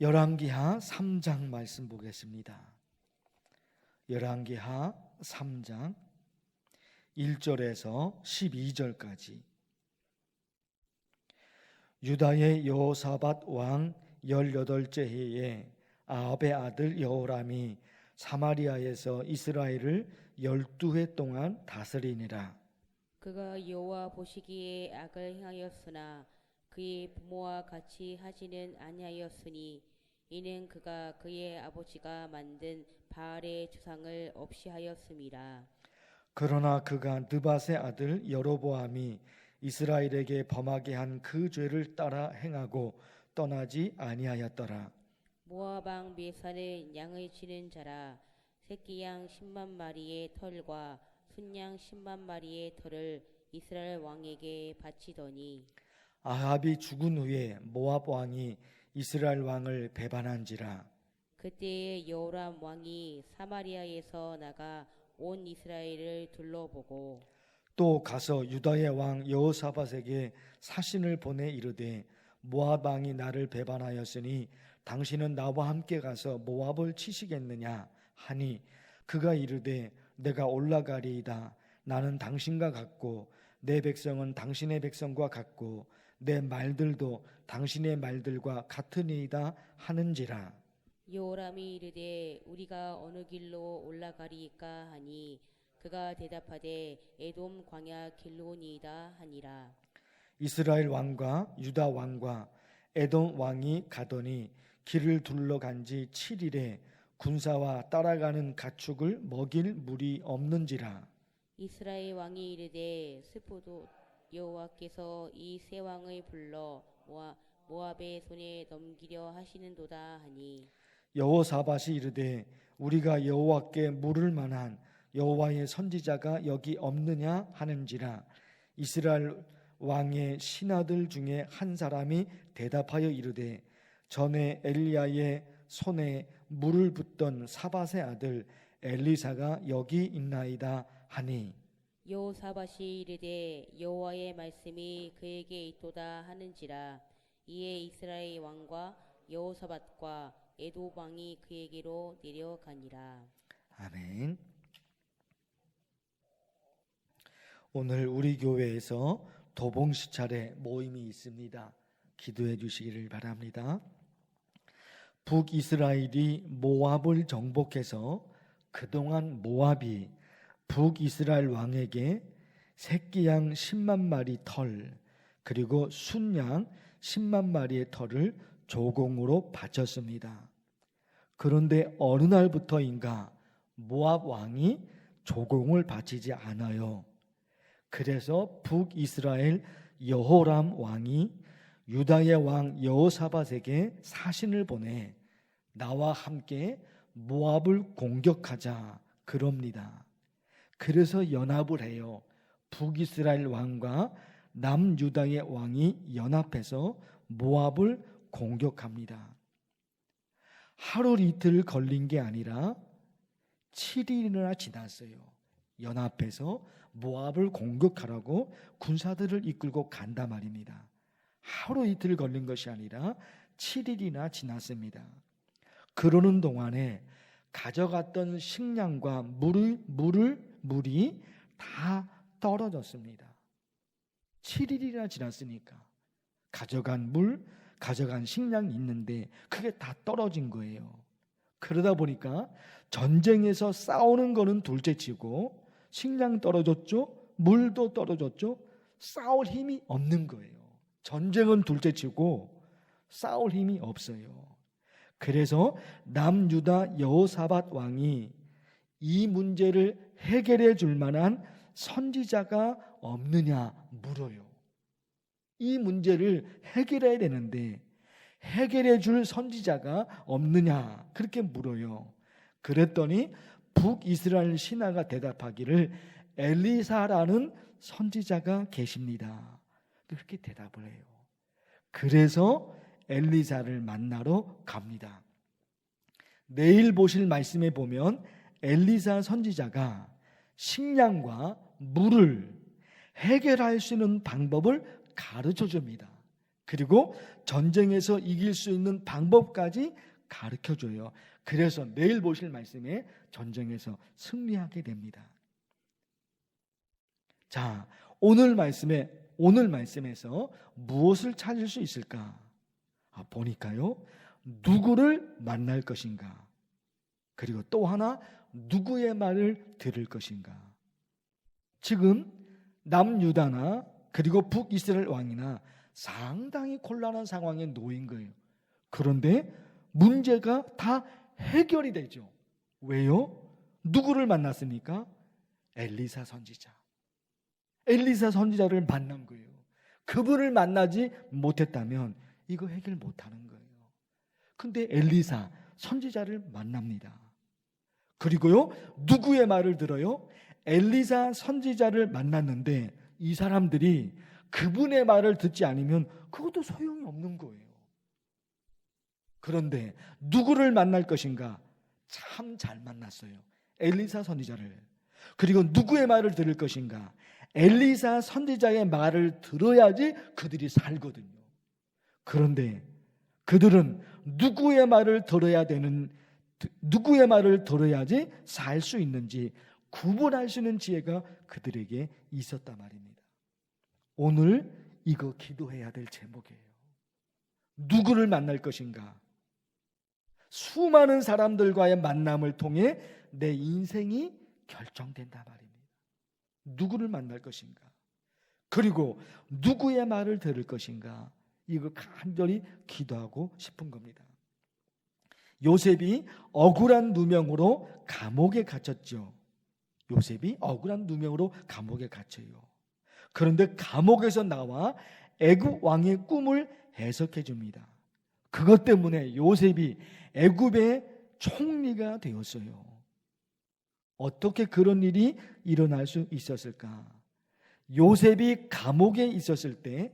열왕기하 3장 말씀 보겠습니다. 열왕기하 3장 1절에서 12절까지 유다의 여호사밧 왕 18째 해에 아합의 아들 여호람이 사마리아에서 이스라엘을 12해 동안 다스리니라. 그가 여호와 보시기에 악을 행하였으나 그의 부모와 같이 하지는 아니하였으니 이는 그가 그의 아버지가 만든 바알의 주상을 없이 하였음이라. 그러나 그가 느밧의 아들 여로보암이 이스라엘에게 범하게 한 그 죄를 따라 행하고 떠나지 아니하였더라. 모압 왕 메사는 양을 치는 자라 새끼 양 10만 마리의 털과 순양 10만 마리의 털을 이스라엘 왕에게 바치더니 아합이 죽은 후에 모압 왕이 이스라엘 왕을 배반한지라. 그때에 여호람 왕이 사마리아에서 나가 온 이스라엘을 둘러보고 또 가서 유다의 왕 여호사밧에게 사신을 보내 이르되 모압 왕이 나를 배반하였으니 당신은 나와 함께 가서 모압을 치시겠느냐 하니 그가 이르되 내가 올라가리이다 나는 당신과 같고 내 백성은 당신의 백성과 같고 내 말들도 당신의 말들과 같으니이다 하는지라. 여호람이 이르되 우리가 어느 길로 올라가리이까 하니 그가 대답하되 에돔 광야 길로니이다 하니라. 이스라엘 왕과 유다 왕과 에돔 왕이 가더니 길을 둘러간 지 7일에 군사와 따라가는 가축을 먹일 물이 없는지라. 이스라엘 왕이 이르되 스포도 여호와께서 이 세 왕을 불러 모압, 모압의 손에 넘기려 하시는도다 하니. 여호사밧이 이르되 우리가 여호와께 물을 만한 여호와의 선지자가 여기 없느냐 하는지라. 이스라엘 왕의 신하들 중에 한 사람이 대답하여 이르되 전에 엘리야의 손에 물을 붓던 사밧의 아들 엘리사가 여기 있나이다 하니 여호사밧이 이르되 여호와의 말씀이 그에게 있도다 하는지라 이에 이스라엘 왕과 여호사밧과 에도 왕이 그에게로 내려가니라 아멘. 오늘 우리 교회에서 도봉 시찰의 모임이 있습니다. 기도해 주시기를 바랍니다. 북이스라엘이 모압을 정복해서 그동안 모압이 북이스라엘 왕에게 새끼 양 10만 마리 털 그리고 순양 10만 마리의 털을 조공으로 바쳤습니다. 그런데 어느 날부터인가 모압 왕이 조공을 바치지 않아요. 그래서 북이스라엘 여호람 왕이 유다의 왕 여호사밧에게 사신을 보내 나와 함께 모압을 공격하자 그럽니다. 그래서 연합을 해요. 북이스라엘 왕과 남유다의 왕이 연합해서 모압을 공격합니다. 하루 이틀 걸린 게 아니라 7일이나 지났어요. 연합해서 모압을 공격하라고 군사들을 이끌고 간다 말입니다. 하루 이틀 걸린 것이 아니라 7일이나 지났습니다. 그러는 동안에 가져갔던 식량과 물을, 물을 물이 다 떨어졌습니다. 7일이나 지났으니까 가져간 물, 가져간 식량이 있는데 그게 다 떨어진 거예요. 그러다 보니까 전쟁에서 싸우는 거는 둘째치고 식량 떨어졌죠, 물도 떨어졌죠. 싸울 힘이 없는 거예요. 전쟁은 둘째치고 싸울 힘이 없어요. 그래서 남유다 여호사밧 왕이 이 문제를 해결해 줄 만한 선지자가 없느냐 물어요. 이 문제를 해결해야 되는데 해결해 줄 선지자가 없느냐 그렇게 물어요. 그랬더니 북이스라엘 신하가 대답하기를 엘리사라는 선지자가 계십니다. 그렇게 대답을 해요. 그래서 엘리사를 만나러 갑니다. 내일 보실 말씀에 보면 엘리사 선지자가 식량과 물을 해결할 수 있는 방법을 가르쳐 줍니다. 그리고 전쟁에서 이길 수 있는 방법까지 가르쳐 줘요. 그래서 내일 보실 말씀에 전쟁에서 승리하게 됩니다. 자, 오늘 말씀에 오늘 말씀에서 무엇을 찾을 수 있을까? 아, 보니까요. 누구를 만날 것인가? 그리고 또 하나 누구의 말을 들을 것인가? 지금 남유다나 그리고 북이스라엘 왕이나 상당히 곤란한 상황에 놓인 거예요. 그런데 문제가 다 해결이 되죠. 왜요? 누구를 만났습니까? 엘리사 선지자. 엘리사 선지자를 만난 거예요. 그분을 만나지 못했다면 이거 해결 못 하는 거예요. 근데 엘리사 선지자를 만납니다. 그리고요, 누구의 말을 들어요? 엘리사 선지자를 만났는데 이 사람들이 그분의 말을 듣지 않으면 그것도 소용이 없는 거예요. 그런데 누구를 만날 것인가? 참 잘 만났어요. 엘리사 선지자를. 그리고 누구의 말을 들을 것인가? 엘리사 선지자의 말을 들어야지 그들이 살거든요. 그런데 그들은 누구의 말을 들어야 되는 누구의 말을 들어야지 살 수 있는지 구분할 수 있는 지혜가 그들에게 있었단 말입니다. 오늘 이거 기도해야 될 제목이에요. 누구를 만날 것인가? 수많은 사람들과의 만남을 통해 내 인생이 결정된단 말입니다. 누구를 만날 것인가? 그리고 누구의 말을 들을 것인가? 이거 간절히 기도하고 싶은 겁니다. 요셉이 억울한 누명으로 감옥에 갇혔죠. 요셉이 억울한 누명으로 감옥에 갇혀요. 그런데 감옥에서 나와 애굽 왕의 꿈을 해석해 줍니다. 그것 때문에 요셉이 애굽의 총리가 되었어요. 어떻게 그런 일이 일어날 수 있었을까? 요셉이 감옥에 있었을 때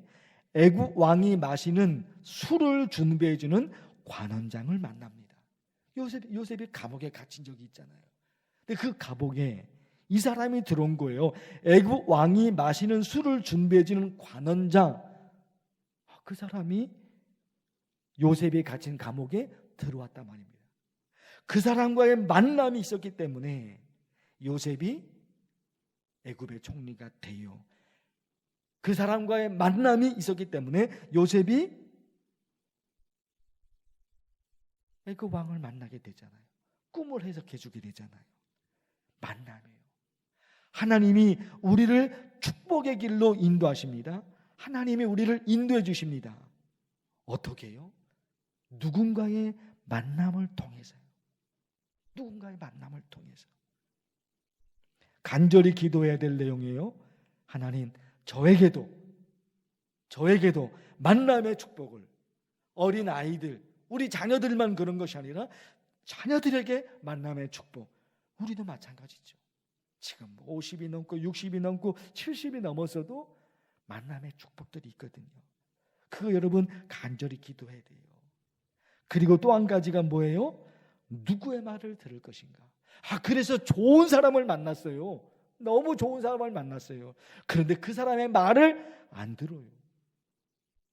애굽 왕이 마시는 술을 준비해 주는 관원장을 만납니다. 요셉 요셉이 감옥에 갇힌 적이 있잖아요. 근데 그 감옥에 이 사람이 들어온 거예요. 애굽 왕이 마시는 술을 준비해 주는 관원장. 그 사람이 요셉이 갇힌 감옥에 들어왔단 말입니다. 그 사람과의 만남이 있었기 때문에 요셉이 애굽의 총리가 돼요. 그 사람과의 만남이 있었기 때문에 요셉이 애굽 왕을 만나게 되잖아요. 꿈을 해석해 주게 되잖아요. 만남이에요. 하나님이 우리를 축복의 길로 인도하십니다. 하나님이 우리를 인도해 주십니다. 어떻게요? 누군가의 만남을 통해서요. 누군가의 만남을 통해서. 간절히 기도해야 될 내용이에요. 하나님, 저에게도, 저에게도 만남의 축복을 어린 아이들, 우리 자녀들만 그런 것이 아니라 자녀들에게 만남의 축복. 우리도 마찬가지죠. 지금 50이 넘고 60이 넘고 70이 넘어서도 만남의 축복들이 있거든요. 그거 여러분 간절히 기도해야 돼요. 그리고 또 한 가지가 뭐예요? 누구의 말을 들을 것인가? 아, 그래서 좋은 사람을 만났어요. 너무 좋은 사람을 만났어요. 그런데 그 사람의 말을 안 들어요.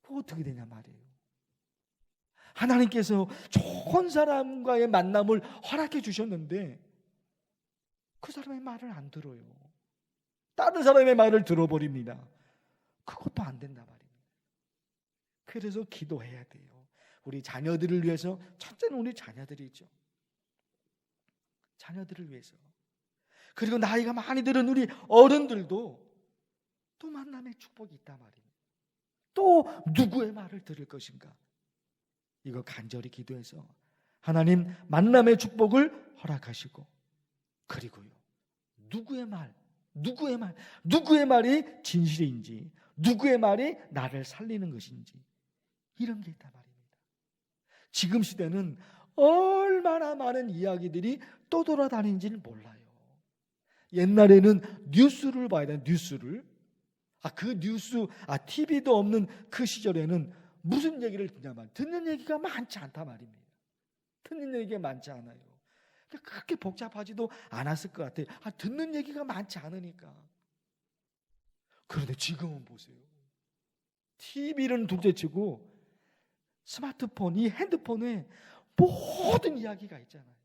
그 어떻게 되냐 말이에요. 하나님께서 좋은 사람과의 만남을 허락해 주셨는데 그 사람의 말을 안 들어요. 다른 사람의 말을 들어버립니다. 그것도 안 된다 말입니다. 그래서 기도해야 돼요. 우리 자녀들을 위해서 첫째는 우리 자녀들이죠. 자녀들을 위해서. 그리고 나이가 많이 들은 우리 어른들도 또 만남의 축복이 있단 말입니다. 또 누구의 말을 들을 것인가? 이거 간절히 기도해서 하나님 만남의 축복을 허락하시고 그리고요. 누구의 말, 누구의 말, 누구의 말이 진실인지, 누구의 말이 나를 살리는 것인지 이런 게 있단 말입니다. 지금 시대는 얼마나 많은 이야기들이 떠돌아다니는지를 몰라요. 옛날에는 뉴스를 봐야 돼, 뉴스를. 아, 그 뉴스, 아, TV도 없는 그 시절에는 무슨 얘기를 듣냐면, 듣는 얘기가 많지 않다 말입니다. 듣는 얘기가 많지 않아요. 그러니까 그렇게 복잡하지도 않았을 것 같아요. 아, 듣는 얘기가 많지 않으니까. 그런데 지금은 보세요. TV는 둘째치고 스마트폰, 이 핸드폰에 모든 이야기가 있잖아요.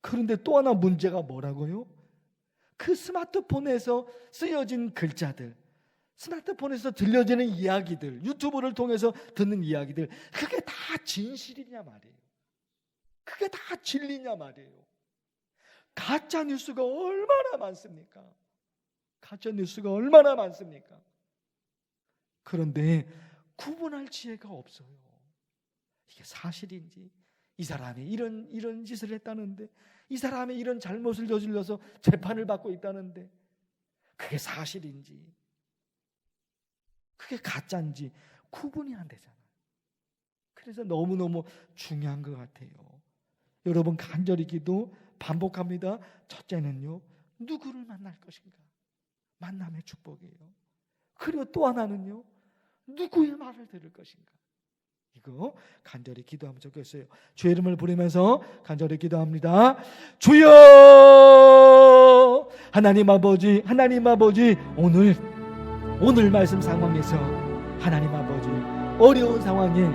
그런데 또 하나 문제가 뭐라고요? 그 스마트폰에서 쓰여진 글자들, 스마트폰에서 들려지는 이야기들, 유튜브를 통해서 듣는 이야기들, 그게 다 진실이냐 말이에요. 그게 다 진리냐 말이에요. 가짜 뉴스가 얼마나 많습니까? 가짜 뉴스가 얼마나 많습니까? 그런데 구분할 지혜가 없어요. 이게 사실인지 이 사람이 이런 이런 짓을 했다는데 이 사람이 이런 잘못을 저질러서 재판을 받고 있다는데 그게 사실인지 그게 가짜인지 구분이 안 되잖아요. 그래서 너무너무 중요한 것 같아요. 여러분 간절히 기도 반복합니다. 첫째는요. 누구를 만날 것인가? 만남의 축복이에요. 그리고 또 하나는요. 누구의 말을 들을 것인가? 이거 간절히 기도하면 좋겠어요. 주의 이름을 부르면서 간절히 기도합니다. 주여! 하나님 아버지, 하나님 아버지, 오늘, 오늘 말씀 상황에서 하나님 아버지, 어려운 상황에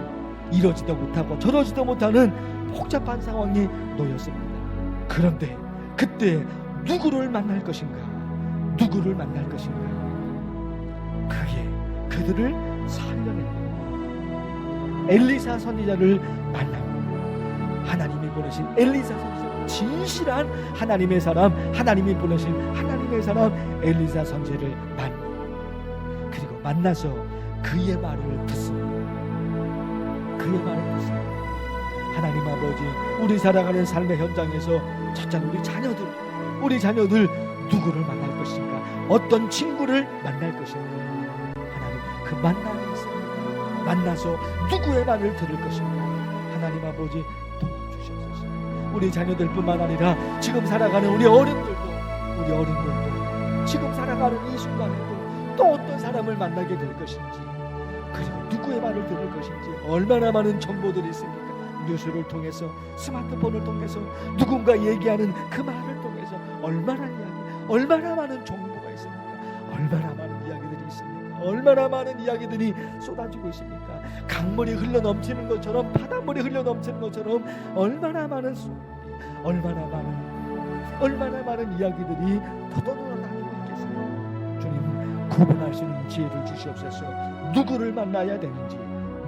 이러지도 못하고 저러지도 못하는 복잡한 상황에 놓였습니다. 그런데 그때 누구를 만날 것인가? 누구를 만날 것인가? 그게 그들을 살려냅니다. 엘리사 선지자를 만납니다. 하나님이 보내신 엘리사 선지자, 진실한 하나님의 사람, 하나님이 보내신 하나님의 사람 엘리사 선지를 만납니다. 만나서 그의 말을 듣습니다. 그의 말을 듣습니다. 하나님 아버지, 우리 살아가는 삶의 현장에서 첫째는 우리 자녀들, 우리 자녀들 누구를 만날 것인가? 어떤 친구를 만날 것인가? 하나님 그 있습니다. 만나서 누구의 말을 들을 것인가? 하나님 아버지 도와주시옵소서. 우리 자녀들뿐만 아니라 지금 살아가는 우리 어른들도 우리 어른들도 지금 살아가는 이 순간에도 또 어떤 사람을 만나게 될 것인지 그리고 누구의 말을 들을 것인지 얼마나 많은 정보들이 있습니까? 뉴스를 통해서 스마트폰을 통해서 누군가 얘기하는 그 말을 통해서 얼마나 이야기, 얼마나 많은 정보가 있습니까? 얼마나 많은 이야기들이 있습니까? 얼마나 많은 이야기들이 쏟아지고 있습니까? 강물이 흘러 넘치는 것처럼 바닷물이 흘러 넘치는 것처럼 얼마나 많은 얼마나 많은 얼마나 많은 이야기들이 더더돌아 구분할 수 있는 지혜를 주시옵소서. 누구를 만나야 되는지,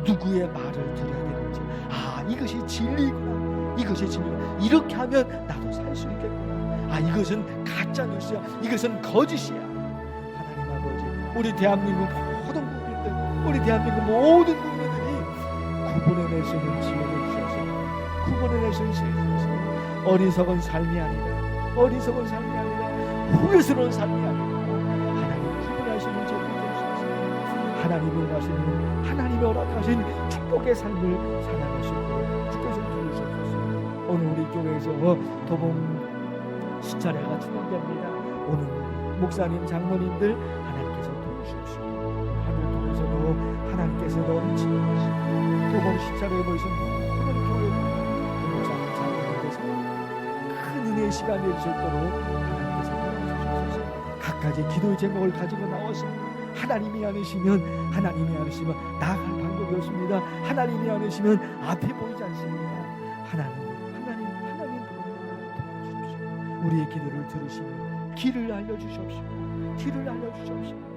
누구의 말을 들어야 되는지. 아 이것이 진리구나. 이것이 진리구나. 이렇게 하면 나도 살 수 있겠구나. 아 이것은 가짜 뉴스야. 이것은 거짓이야. 하나님 아버지, 우리 대한민국 모든 국민들, 우리 대한민국 모든 국민들이 구분해낼 수 있는 지혜를 주셔서 구분해낼 수 있는 지혜를 주셔서 어리석은 삶이 아니라 어리석은 삶이 아니라 후회스러운 삶이 아니라 하나님이 원하시는 하나님이 허락하신 축복의 삶을 살아갈 수 있도록 주께서 주시옵소서 오늘 우리 교회에서 도봉 시차례가 진행됩니다. 오늘 목사님 장로님들 하나님께서 도우시옵시고 하늘 통해서도 하나님께서 넘치게 하시고 도봉 시차례에 모이신 모든 교회 목사님 장로님께서 큰 은혜의 시간이 될수 있도록 하나님께서 도와주시옵소서 각가지 기도의 제목을 가지고 나왔습니다 하나님이 아니시면 하나님이 아니시면 나아갈 방법이 없습니다. 하나님이 아니시면 앞이 보이지 않습니다. 하나님 하나님 하나님 도와주십시오. 우리의 기도를 들으시며 길을 알려주시옵시고 길을 알려주시옵시고